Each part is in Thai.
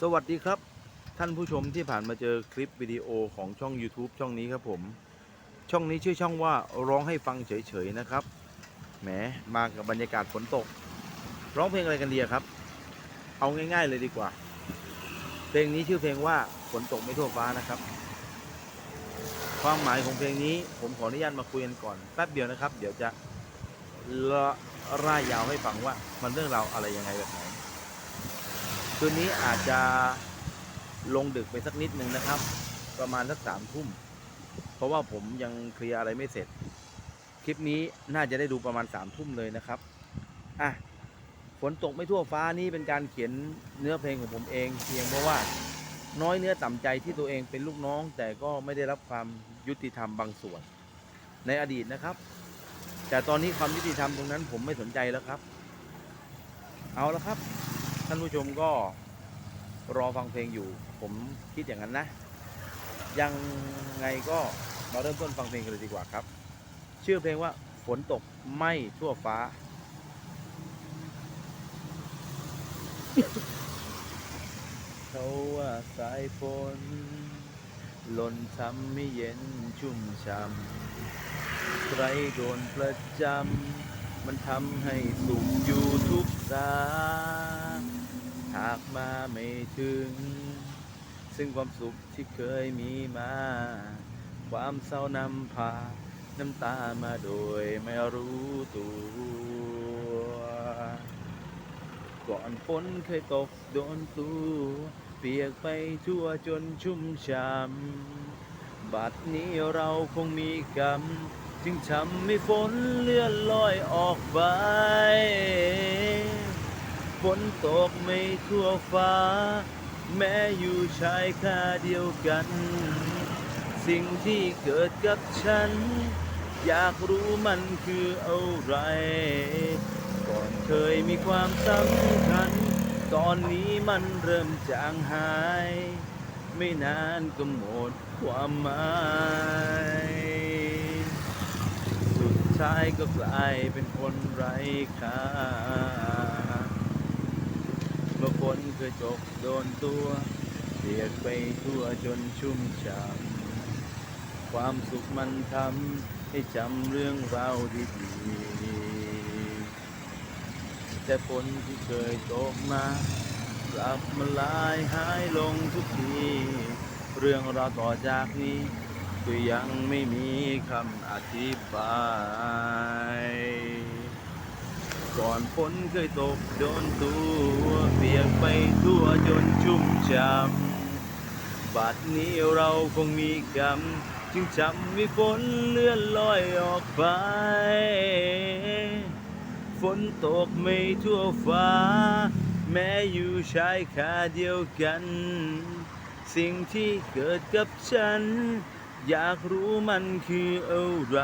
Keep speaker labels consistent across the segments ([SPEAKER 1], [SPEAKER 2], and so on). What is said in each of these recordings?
[SPEAKER 1] สวัสดีครับ ท่านผู้ชมที่ผ่านมาเจอคลิปวิดีโอของช่อง YouTube ช่องนี้ครับผม ช่องนี้ชื่อช่องว่าร้องให้ฟังเฉยๆนะครับแหมมากับบรรยากาศฝนตก ร้องเพลงอะไรกันดีครับ เอาง่ายๆเลยดีกว่า เพลงนี้ชื่อเพลงว่าฝนตกไม่ทั่วฟ้านะครับ ความหมายของเพลงนี้ผมขออนุญาตมาคุยกันก่อนแป๊บเดียวนะครับ เดี๋ยวจะละร่ายยาวให้ฟังว่ามันเรื่องราวอะไรยังไงแบบไหน คืนนี้อาจจะลงดึกไปสักนิดนึงนะครับ ประมาณสักสามทุ่ม เพราะว่าผมยังเคลียร์อะไรไม่เสร็จ คลิปนี้น่าจะได้ดูประมาณสามทุ่มเลยนะครับอะฝนตกไม่ทั่วฟ้านี่เป็นการเขียนเนื้อเพลงของผมเอง เพียงเพราะว่าน้อยเนื้อต่ำใจที่ตัวเองเป็นลูกน้อง แต่ก็ไม่ได้รับความยุติธรรมบางส่วน ในอดีตนะครับ แต่ตอนนี้ความยุติธรรมตรงนั้นผมไม่สนใจแล้วครับ เอาละครับ ท่านผู้ชมก็รอฟังเพลงอยู่ ผมคิดอย่างนั้นนะ ยังไงก็มาเริ่มต้นฟังเพลงกันเลยดีกว่าครับ ชื่อเพลงว่าฝนตกไม่ทั่วฟ้า เขาว่าสายฝนหล่นทำให้เย็นชุ่มช่ำใครโดนประจำมันทำให้สุขอยู่ทุกสาากมาไม่ถึง ซึ่งความสุขที่เคยมีมา ความเศร้านำพา น้ำตามาโดยไม่รู้ตัว ก่อนฝนเคยตกโดนตัวเปียกไปทั่วจนชุ่มช่ำบัดนี้เราคงมีกรรม จึงทำให้ฝนเลื่อนลอยออกไป ฝนตกไม่ทั่วฟ้า แม้อยู่ชายคาเดียวกัน สิ่งที่เกิดกับฉัน อยากรู้มันคืออะไร ก่อนเคยมีความสำคัญ ตอนนี้มันเริ่มจางหาย ไม่นานก็หมดความหมายสุดท้ายก็กลายเป็นคนไร้ค่า เมื่อฝนเคยตกโดนตัวเปียกไปทั่วจนชุ่มช่ำความสุขมันทำให้จำเรื่องราวดีๆแต่ฝนที่เคยตกมากลับมาลายหายลงทุกทีเรื่องราวต่อจากนี้ก็ยังไม่มีคำอธิบาย ก่อนฝนเคยตกโดนตัวเปียก ไปทั่วจนชุ่มช่ำบัดนี้เราคงมีกรรม จึงจำให้ฝนเลื่อนลอยออกไป ฝนตกไม่ทั่วฟ้า แม้อยู่ชายคาเดียวกัน สิ่งที่เกิดกับฉัน อยากรู้มันคืออะไร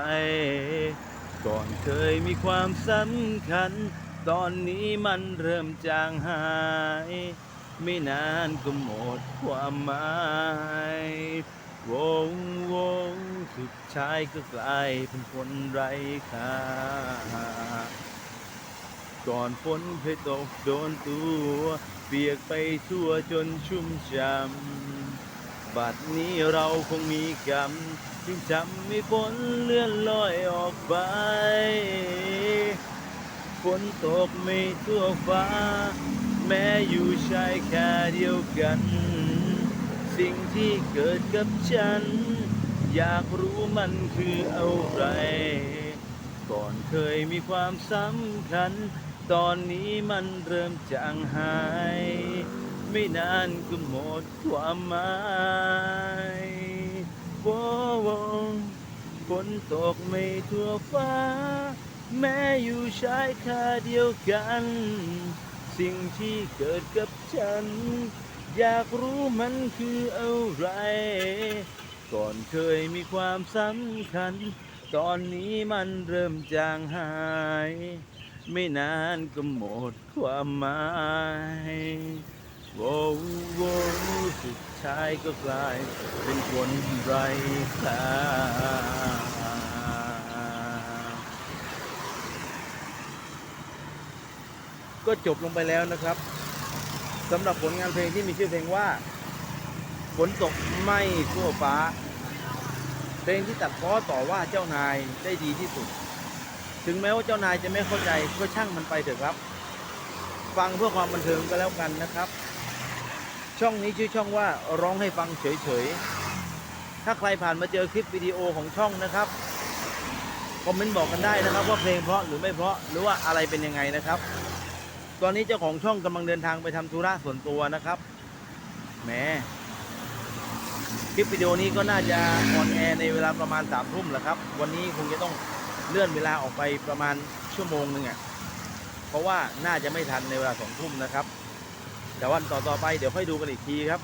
[SPEAKER 1] ก่อนเคยมีความสำคัญ ตอนนี้มันเริ่มจางหาย ไม่นานก็หมดความหมายโวงโวงสุดท้ายก็กลายเป็นคนไร้ค่า ก่อนฝนเคยตกโดนตัว เปียกไปทั่วจนชุ่มช่ำบัดนี้เราคงมีกรรมจึงจำไม่ฝนเลื่อนลอยออกไป ฝนตกไม่ทั่วฟ้า แม้อยู่ชายแค่เดียวกัน สิ่งที่เกิดกับฉัน อยากรู้มันคืออะไร ก่อนเคยมีความสำคัญ ตอนนี้มันเริ่มจางหาย ไม่นานก็หมดความหมายว้โวฝนตกไม่ทั่วฟ้า แม้อยู่ชายคาเดียวกัน สิ่งที่เกิดกับฉัน อยากรู้มันคืออะไร ก่อนเคยมีความสำคัญ ตอนนี้มันเริ่มจางหาย ไม่นานก็หมดความหมายโว้วโว้สุดท้ายก็กลาย เป็นคนไร้ค่า ก็จบลงไปแล้วนะครับสำหรับผลงานเพลงที่มีชื่อเพลงว่าฝนตกไม่ทั่วฟ้า เพลงที่ตัดพ้อต่อว่าเจ้านายได้ดีที่สุด ถึงแม้ว่าเจ้านายจะไม่เข้าใจก็ช่างมันไปเถอะครับ ฟังเพื่อความบันเทิงก็แล้วกันนะครับ ช่องนี้ชื่อช่องว่าร้องให้ฟังเฉยๆ ถ้าใครผ่านมาเจอคลิปวิดีโอของช่องนะครับคอมเมนต์บอกกันได้นะครับว่าเพลงเพราะหรือไม่เพราะหรือว่าอะไรเป็นยังไงนะครับ ตอนนี้เจ้าของช่องกำลังเดินทางไปทำธุระส่วนตัวนะครับแหมคลิปวิดีโอนี้ก็น่าจะออนแอร์ในเวลาประมาณสามทุ่มแหละครับ วันนี้คงจะต้องเลื่อนเวลาออกไปประมาณชั่วโมงหนึ่งอะเพราะว่าน่าจะไม่ทันในเวลาสองทุ่มนะครับ แต่วันต่อต่อๆไปเดี๋ยวค่อยดูกันอีกทีครับ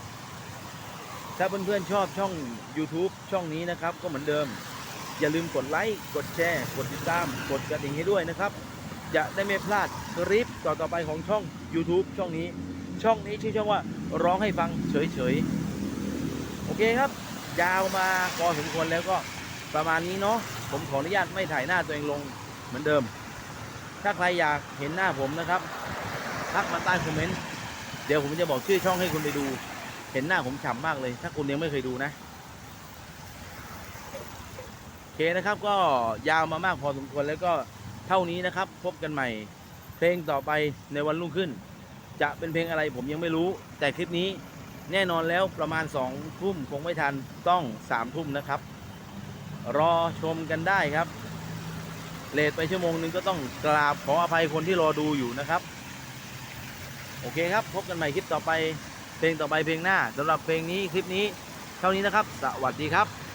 [SPEAKER 1] ถ้าเพื่อนๆชอบช่อง YouTube ช่องนี้นะครับ ก็เหมือนเดิม อย่าลืมกดไลค์กดแชร์ กดติดตาม กดกระดิ่งให้ด้วยนะครับ จะได้ไม่พลาดคลิปต่อต่อๆไปของช่อง YouTube ช่องนี้ ช่องนี้ชื่อช่องว่าร้องให้ฟังเฉยๆ โอเคครับ ยาวมาพอสมควรแล้วก็ประมาณนี้เนาะผมขออนุญาตไม่ถ่ายหน้าตัวเองลงเหมือนเดิม ถ้าใครอยากเห็นหน้าผมนะครับทักมาใต้คอมเมนต์เดี๋ยวผมจะบอกชื่อช่องให้คุณไปดู เห็นหน้าผมฉ่ำมากเลย ถ้าคุณยังไม่เคยดูนะโอเคนะครับก็ยาวมามากพอสมควรแล้วก็ เท่านี้นะครับ พบกันใหม่ เพลงต่อไปในวันรุ่งขึ้น จะเป็นเพลงอะไรผมยังไม่รู้ แต่คลิปนี้แน่นอนแล้วประมาณ2องทุ่มคงไม่ทันต้อง3ามทุ่มนะครับ รอชมกันได้ครับเลทไปชั่วโมงหนึงก็ต้องกราบขออภัยคนที่รอดูอยู่นะครับ โอเคครับ พบกันใหม่คลิปต่อไป เพลงต่อไปเพลงหน้าสำหรับเพลงนี้คลิปนี้ เท่านี้นะครับ สวัสดีครับ